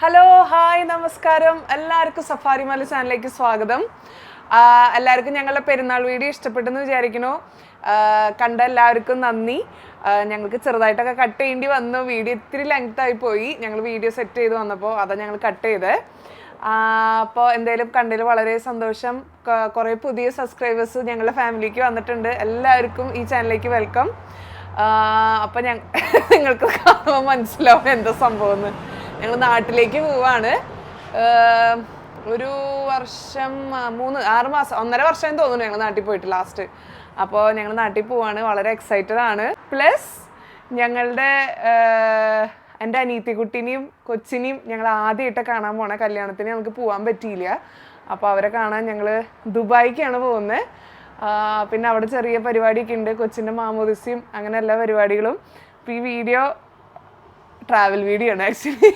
Hello hi നമസ്കാരം. എല്ലാവർക്കും safari മല ചാനലിലേക്ക് സ്വാഗതം. എല്ലാവർക്കും ഞങ്ങളുടെ പെരുന്നാൾ വീഡിയോ ഇഷ്ടപ്പെട്ടെന്ന് വിചാരിക്കണു കണ്ട എല്ലാവർക്കും നന്ദി. ഞങ്ങൾക്ക് ചെറുതായിട്ടൊക്കെ കട്ട് ചെയ്യേണ്ടി വന്നു. വീഡിയോ ഇത്തിരി ലെങ്ത് ആയി പോയി. ഞങ്ങൾ വീഡിയോ സെറ്റ് ചെയ്ത് വന്നപ്പോൾ അതാ ഞങ്ങൾ കട്ട് ചെയ്തത് അപ്പോൾ എന്തായാലും കണ്ടതിൽ വളരെ സന്തോഷം. കുറേ പുതിയ സബ്സ്ക്രൈബേഴ്സ് ഞങ്ങളുടെ ഫാമിലിക്ക് വന്നിട്ടുണ്ട്. എല്ലാവർക്കും ഈ ചാനലിലേക്ക് വെൽക്കം അപ്പം ഞങ്ങൾക്ക് നിങ്ങൾക്ക് കാണുമ്പോൾ മനസ്സിലാവും എന്താ സംഭവം എന്ന്. ഞങ്ങൾ നാട്ടിലേക്ക് പോവാണ്. ഒരു വർഷം മൂന്ന് ആറ് മാസം ഒന്നര വർഷം തോന്നുന്നു ഞങ്ങൾ നാട്ടിൽ പോയിട്ട് ലാസ്റ്റ് അപ്പോൾ ഞങ്ങൾ നാട്ടിൽ പോവാണ് വളരെ എക്സൈറ്റഡ് ആണ്. പ്ലസ് ഞങ്ങളുടെ എന്റെ അനീത്തിക്കുട്ടീനെയും കൊച്ചിനെയും ഞങ്ങൾ ആദ്യമായിട്ട് കാണാൻ പോണ കല്യാണത്തിന് ഞങ്ങൾക്ക് പോകാൻ പറ്റിയില്ല. അപ്പോൾ അവരെ കാണാൻ ഞങ്ങൾ ദുബായിക്കാണ് പോകുന്നത് പിന്നെ അവിടെ ചെറിയ പരിപാടിയൊക്കെ ഉണ്ട്. കൊച്ചിന്റെ മാമോദിസ്യം അങ്ങനെ എല്ലാ പരിപാടികളും. അപ്പോൾ ഈ വീഡിയോ ട്രാവൽ വീഡിയോ ആണ് ആക്ച്വലി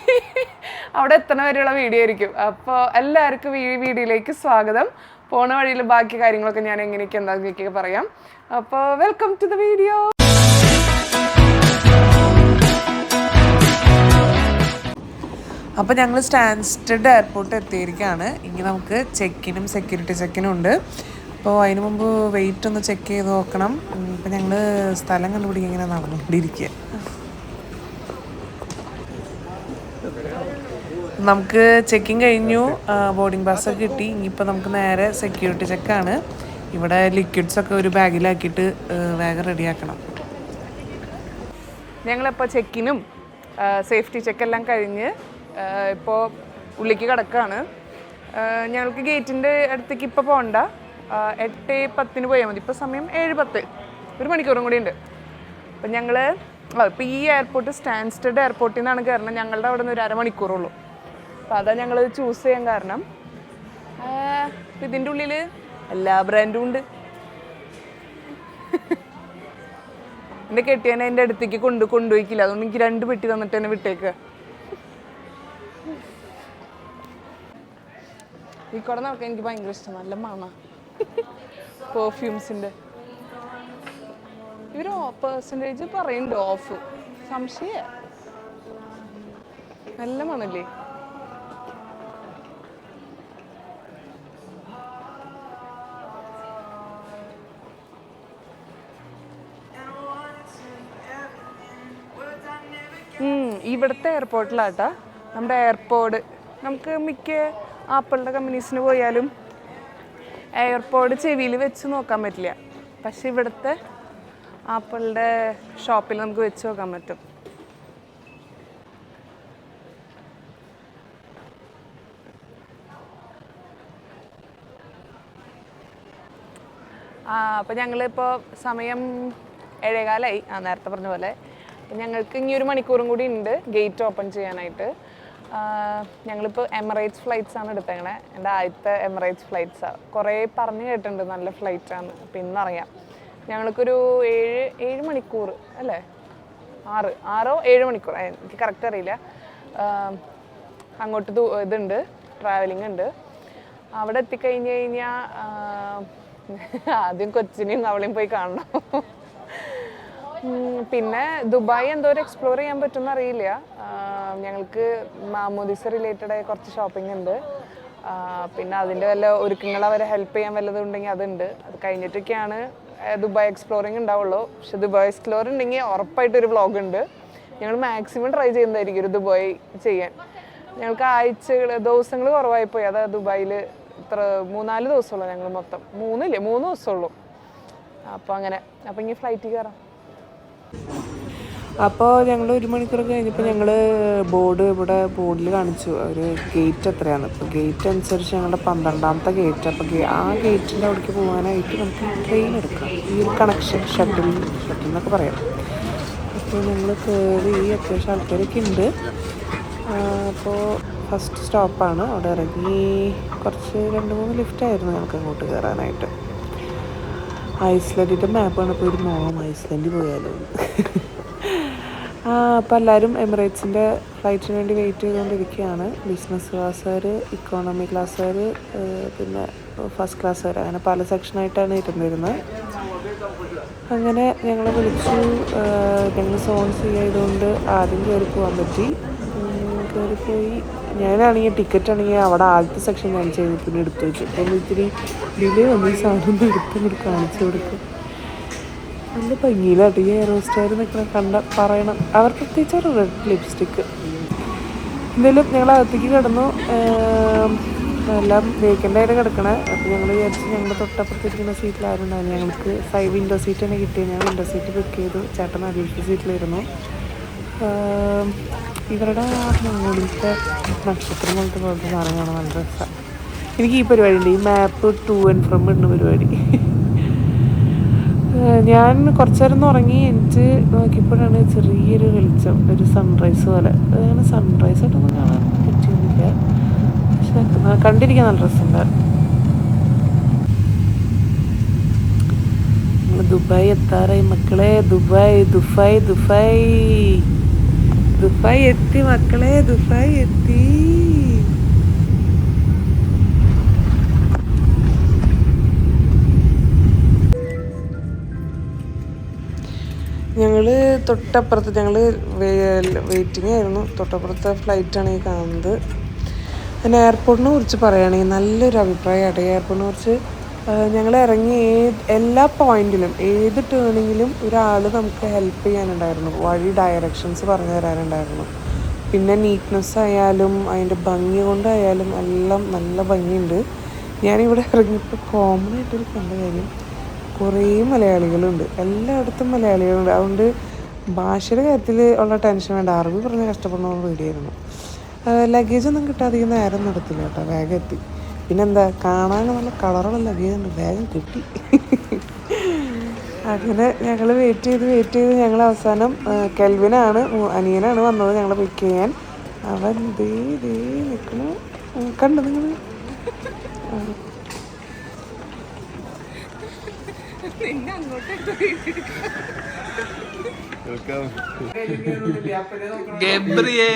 അവിടെ എത്തണ വരെയുള്ള വീഡിയോ ആയിരിക്കും. അപ്പോൾ എല്ലാവർക്കും ഈ വീഡിയോയിലേക്ക് സ്വാഗതം. പോണ വഴിയിൽ ബാക്കി കാര്യങ്ങളൊക്കെ ഞാൻ എങ്ങനെയൊക്കെ എന്താണെന്നൊക്കെ പറയാം. അപ്പോൾ വെൽക്കം ടു ദ വീഡിയോ അപ്പോൾ ഞങ്ങൾ സ്റ്റാൻസ്റ്റഡ് എയർപോർട്ട് എത്തിയിരിക്കുകയാണ്. ഇനി നമുക്ക് ചെക്കിനും സെക്യൂരിറ്റി ചെക്കിനും ഉണ്ട്. അപ്പോൾ അതിന് മുമ്പ് വെയിറ്റ് ഒന്ന് ചെക്ക് ചെയ്ത് നോക്കണം. ഇപ്പം ഞങ്ങൾ സ്ഥലം കണ്ടുപിടിക്കുക ഇങ്ങനെ നടന്നുകൊണ്ടിരിക്കുക നമുക്ക് ചെക്കിങ് കഴിഞ്ഞു. ബോർഡിംഗ് ഒക്കെ കിട്ടി. ഇനിയിപ്പോൾ നമുക്ക് നേരെ സെക്യൂരിറ്റി ചെക്കാണ് ഇവിടെ ലിക്വിഡ്സ് ഒക്കെ ഒരു ബാഗിലാക്കിയിട്ട് വേഗം റെഡിയാക്കണം ഞങ്ങളിപ്പോൾ ചെക്കിനും സേഫ്റ്റി ചെക്കെല്ലാം കഴിഞ്ഞ് ഇപ്പോൾ ഉള്ളിലേക്ക് കിടക്കുകയാണ് ഞങ്ങൾക്ക് ഗേറ്റിന്റെ അടുത്തേക്ക് ഇപ്പോൾ പോകണ്ട എട്ട് പത്തിന് പോയാൽ മതി. ഇപ്പോൾ സമയം ഏഴ് പത്ത്. ഒരു മണിക്കൂറും കൂടി ഉണ്ട്. അപ്പം ഞങ്ങൾ ഇപ്പോൾ ഈ എയർപോർട്ട് സ്റ്റാൻസ്റ്റഡ് എയർപോർട്ടിൽ നിന്നാണ് കയറുന്നത് ഞങ്ങളുടെ അവിടെ നിന്ന് ഒരു അരമണിക്കൂറുള്ളൂ. അപ്പോൾ അതാ ഞങ്ങൾ ചൂസ് ചെയ്യാൻ കാരണം. ഇതിന്റെ ഉള്ളിൽ എല്ലാ ബ്രാൻഡും ഉണ്ട്. എന്റെ കെട്ടിയനെ എന്റെ അടുത്തേക്ക് കൊണ്ട് കൊണ്ടുപോയിക്കില്ല. അതുകൊണ്ട് എനിക്ക് രണ്ട് പെട്ടി തന്നിട്ട് എന്നെ വിട്ടേക്കുക ഈ കുട നടക്കാൻ എനിക്ക് ഭയങ്കര ഇഷ്ടം. നല്ല മണ. പെർഫ്യൂംസിന്റെ ഇവർ പെർസെന്റേജ് പറയുന്നുണ്ട് ഓഫ് സംശയ. നല്ല മണല്ലേ? ഇവിടുത്തെ എയർപോർട്ടിലാട്ടാ നമ്മുടെ എയർപോർട്ട് നമുക്ക് മിക്ക ആപ്പിളിന്റെ കമ്പനീസിന് പോയാലും എയർപോർട്ട് ചെവിയിൽ വെച്ച് നോക്കാൻ പറ്റില്ല. പക്ഷെ ഇവിടുത്തെ ആപ്പിളിന്റെ ഷോപ്പിൽ നമുക്ക് വെച്ച് നോക്കാൻ പറ്റും. ആ അപ്പോൾ ഞങ്ങളിപ്പോൾ സമയം ഏഴേകാലായി. ആ നേരത്തെ പറഞ്ഞ പോലെ. ഞങ്ങൾക്ക് ഇനി ഒരു മണിക്കൂറും കൂടി ഉണ്ട് ഗേറ്റ് ഓപ്പൺ ചെയ്യാനായിട്ട്. ഞങ്ങളിപ്പോൾ എമിറേറ്റ്സ് ഫ്ലൈറ്റ്സ് ആണ് എടുത്തേക്കണേ. എന്റെ ആദ്യത്തെ എമിറേറ്റ്സ് ഫ്ലൈറ്റ്സാണ് കുറേ പറഞ്ഞു കേട്ടിട്ടുണ്ട് നല്ല ഫ്ലൈറ്റാണ് അപ്പോൾ ഇന്നറിയാം ഞങ്ങൾക്കൊരു ഏഴ് ഏഴ് മണിക്കൂർ അല്ലേ? ആറ് ആറോ ഏഴ് മണിക്കൂർ. എനിക്ക് കറക്റ്റ് അറിയില്ല. അങ്ങോട്ട് ഇതുണ്ട് ട്രാവലിംഗ് ഉണ്ട്. അവിടെ എത്തിക്കഴിഞ്ഞ് കഴിഞ്ഞാൽ ആദ്യം കൊച്ചിനെയും അവളെയും പോയി കാണണം. പിന്നെ ദുബായ് എന്തോരം എക്സ്പ്ലോർ ചെയ്യാൻ പറ്റുമെന്ന് അറിയില്ല. ഞങ്ങൾക്ക് മാമോദിസ റിലേറ്റഡ് ആയ കുറച്ച് ഷോപ്പിംഗ് ഉണ്ട്. പിന്നെ അതിന്റെ വല്ല ഒരുക്കങ്ങൾ അവരെ ഹെൽപ്പ് ചെയ്യാൻ വല്ലതുണ്ടെങ്കിൽ അതുണ്ട്. അത് കഴിഞ്ഞിട്ടൊക്കെയാണ് ദുബായ് എക്സ്പ്ലോറിങ് ഉണ്ടാവുള്ളൂ. പക്ഷെ ദുബായ് എക്സ്പ്ലോർ ഉണ്ടെങ്കിൽ ഉറപ്പായിട്ടൊരു വ്ളോഗ് ഉണ്ട്. ഞങ്ങൾ മാക്സിമം ട്രൈ ചെയ്യുന്നതായിരിക്കും ഒരു ദുബായ് ചെയ്യാൻ. ഞങ്ങൾക്ക് ആഴ്ചകൾ ദിവസങ്ങൾ കുറവായി പോയി. അതാ ദുബായിൽ ഇത്ര മൂന്നാൽ ദിവസമുള്ളൂ ഞങ്ങൾ മൊത്തം. മൂന്നില്ലേ? മൂന്ന് ദിവസമുള്ളൂ. അപ്പോൾ അങ്ങനെ. അപ്പോൾ ഇനി ഫ്ലൈറ്റിൽ കയറാം. അപ്പോൾ ഞങ്ങൾ ഒരു മണിക്കൂർ കഴിഞ്ഞപ്പോൾ ഞങ്ങൾ ബോർഡ് ഇവിടെ ബോർഡിൽ കാണിച്ചു. ഒരു ഗേറ്റ് എത്രയാണ്? അപ്പോൾ ഗേറ്റ് അനുസരിച്ച് ഞങ്ങളുടെ പന്ത്രണ്ടാമത്തെ ഗേറ്റ് അപ്പോൾ ആ ഗേറ്റിന്റെ അവിടേക്ക് പോകാനായിട്ട് നമുക്ക് ട്രെയിൻ എടുക്കാം. ഈ ഒരു കണക്ഷൻ ഷട്ടിൽ ഷട്ടിൽ എന്നൊക്കെ പറയാം. അപ്പോൾ ഞങ്ങൾ കയറി അത്യാവശ്യം ആൾക്കാരൊക്കെ ഉണ്ട്. അപ്പോൾ ഫസ്റ്റ് സ്റ്റോപ്പാണ് അവിടെ ഇറങ്ങി കുറച്ച് രണ്ട് മൂന്ന് ലിഫ്റ്റായിരുന്നു ഞങ്ങൾക്ക് അങ്ങോട്ട് കയറാനായിട്ട് ഐസ്ലൻഡിന്റെ മാപ്പാണ് ഇപ്പോൾ ഒരു മോം ഐസ്ലൻഡിൽ പോയാലോ? ആ അപ്പോൾ എല്ലാവരും എമിറേറ്റ്സിന്റെ ഫ്ലൈറ്റിന് വേണ്ടി വെയിറ്റ് ചെയ്തുകൊണ്ടിരിക്കുകയാണ്. ബിസിനസ് ക്ലാസ്സുകാർ ഇക്കോണമി ക്ലാസ്സുകാർ പിന്നെ ഫസ്റ്റ് ക്ലാസ്സുകാർ അങ്ങനെ പല സെക്ഷനായിട്ടാണ് ഇരുന്നിരുന്നത്. അങ്ങനെ ഞങ്ങളെ വിളിച്ചു ഞങ്ങൾ സോൺ സി ആയതുകൊണ്ട് ആദ്യം കയറി പോകാൻ പറ്റി. കയറിപ്പോയി ഞാനാണെങ്കിൽ ടിക്കറ്റ് ആണെങ്കിൽ അവിടെ ആദ്യത്തെ സെക്ഷൻ കാണിച്ചു കഴിഞ്ഞാൽ പിന്നെ എടുത്തു വെച്ചു. അപ്പം ഇത്തിരി ഡിലേ വന്നു. ഈ സാധനം എടുത്ത് ഇങ്ങോട്ട് കാണിച്ചു കൊടുക്കും. നല്ല ഭംഗിയിലാട്ടോ ഈ സ്റ്റാർ നിൽക്കണം കണ്ട പറയണം. അവർ പ്രത്യേകിച്ച് ഒരു റെഡ് ലിപ്സ്റ്റിക്ക് എന്തായാലും ഞങ്ങൾ അകത്തേക്ക് കിടന്നു എല്ലാം വേക്കന്റ് ആയിട്ട് കിടക്കണേ. അപ്പോൾ ഞങ്ങൾ വിചാരിച്ചു ഞങ്ങൾ തൊട്ടപ്പുറത്തിരിക്കുന്ന സീറ്റിലായിരുന്നു ഞങ്ങൾക്ക് ഫൈവ് വിൻഡോ സീറ്റ് തന്നെ കിട്ടിയത്. ഞാൻ വിൻഡോ സീറ്റ് ബുക്ക് ചെയ്തു. ചേട്ടൻ അഡീഷണൽ സീറ്റിലായിരുന്നു ഇവരുടെ മുകളിലത്തെ നക്ഷത്രം പോലത്തെ പോലത്തെ സാധനങ്ങളാണ് നല്ല രസമാണ് എനിക്ക് ഈ പരിപാടി ഉണ്ട് ഈ മാപ്പ് ടു ആൻഡ് ഫ്രം എന്ന പരിപാടി. ഞാൻ കുറച്ച് നേരം ഉറങ്ങി എനിക്ക് നോക്കിയപ്പോഴാണ് ചെറിയൊരു വെളിച്ചം ഒരു സൺറൈസ് പോലെ. അങ്ങനെ സൺറൈസ് ആയിട്ടൊന്നും കാണാൻ പറ്റിയൊന്നുമില്ല. പക്ഷെ കണ്ടിരിക്കാൻ നല്ല രസമുണ്ടായിരുന്നു ദുബായ് എത്താറായി. മക്കളെ ദുബായ് ദുബായ് ദുബായ്. ദുബായ് എത്തി മക്കളെ ദുബായ് എത്തി. ഞങ്ങൾ തൊട്ടപ്പുറത്ത് ഞങ്ങൾ വെയിറ്റിംഗ് ആയിരുന്നു. തൊട്ടപ്പുറത്തെ ഫ്ലൈറ്റാണ് ഈ കാണുന്നത്. പിന്നെ എയർപോർട്ടിനെ കുറിച്ച് പറയുകയാണെങ്കിൽ നല്ലൊരു അഭിപ്രായമാണ് എയർപോർട്ടിനെ കുറിച്ച് ഞങ്ങൾ ഇറങ്ങി ഏത് എല്ലാ പോയിന്റിലും ഏത് ടേണിങ്ങിലും ഒരാൾ നമുക്ക് ഹെൽപ്പ് ചെയ്യാനുണ്ടായിരുന്നു. വഴി ഡയറക്ഷൻസ് പറഞ്ഞു തരാനുണ്ടായിരുന്നു. പിന്നെ നീറ്റ്നെസ് ആയാലും അതിന്റെ ഭംഗി കൊണ്ടായാലും എല്ലാം നല്ല ഭംഗിയുണ്ട്. ഞാനിവിടെ ഇറങ്ങിയപ്പോൾ കോമൺ ആയിട്ടൊരു കണ്ട കാര്യം കുറേ മലയാളികളുണ്ട്. എല്ലായിടത്തും മലയാളികളുണ്ട്. അതുകൊണ്ട് ഭാഷയുടെ കാര്യത്തിൽ ഉള്ള ടെൻഷൻ വേണ്ട. അറബി പറഞ്ഞ് കഷ്ടപ്പെടണമെന്ന് പേടിയായിരുന്നു. ലഗേജൊന്നും കിട്ടാതെ നേരം നടത്തില്ല കേട്ടോ വേഗം എത്തി. പിന്നെന്താ കാണാൻ നല്ല കളറുള്ള ലഗേജ് വേഗം കിട്ടി. അങ്ങനെ ഞങ്ങൾ വെയിറ്റ് ചെയ്ത് വെയിറ്റ് ചെയ്ത് ഞങ്ങൾ അവസാനം കെൽവിനാണ് അനിയനാണ് വന്നത് ഞങ്ങളെ പിക്ക് ചെയ്യാൻ. അവൻ ദേ ദേ നിൽക്കണു കണ്ടു നിങ്ങൾ ഗബ്രിയേ.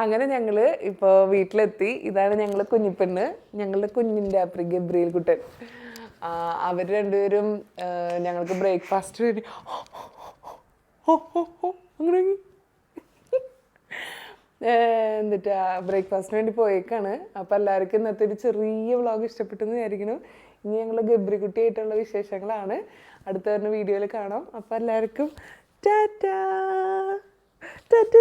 അങ്ങനെ ഞങ്ങൾ ഇപ്പോൾ വീട്ടിലെത്തി. ഇതാണ് ഞങ്ങൾ കുഞ്ഞിപ്പെണ്ണ്. ഞങ്ങളുടെ കുഞ്ഞിന്റെ അപ്പുറ ഗബ്രിയൽ കുട്ടൻ അവർ അവർ രണ്ടുപേരും ഞങ്ങൾക്ക് ബ്രേക്ക്ഫാസ്റ്റ് വേണ്ടി ഹോ ഹോ ഹോ അങ്ങനെ എന്നിട്ട് ബ്രേക്ക്ഫാസ്റ്റിന് വേണ്ടി പോയേക്കാണ്. അപ്പോൾ എല്ലാവർക്കും ഇന്നത്തെ ഒരു ചെറിയ വ്ളോഗ് ഇഷ്ടപ്പെട്ടെന്ന് വിചാരിക്കണം ഇനി ഞങ്ങൾ ഗബ്രിക്കുട്ടിയായിട്ടുള്ള വിശേഷങ്ങളാണ്. അടുത്ത വരുന്ന വീഡിയോയിൽ കാണാം. അപ്പോൾ എല്ലാവർക്കും ടാറ്റാ ടാറ്റ.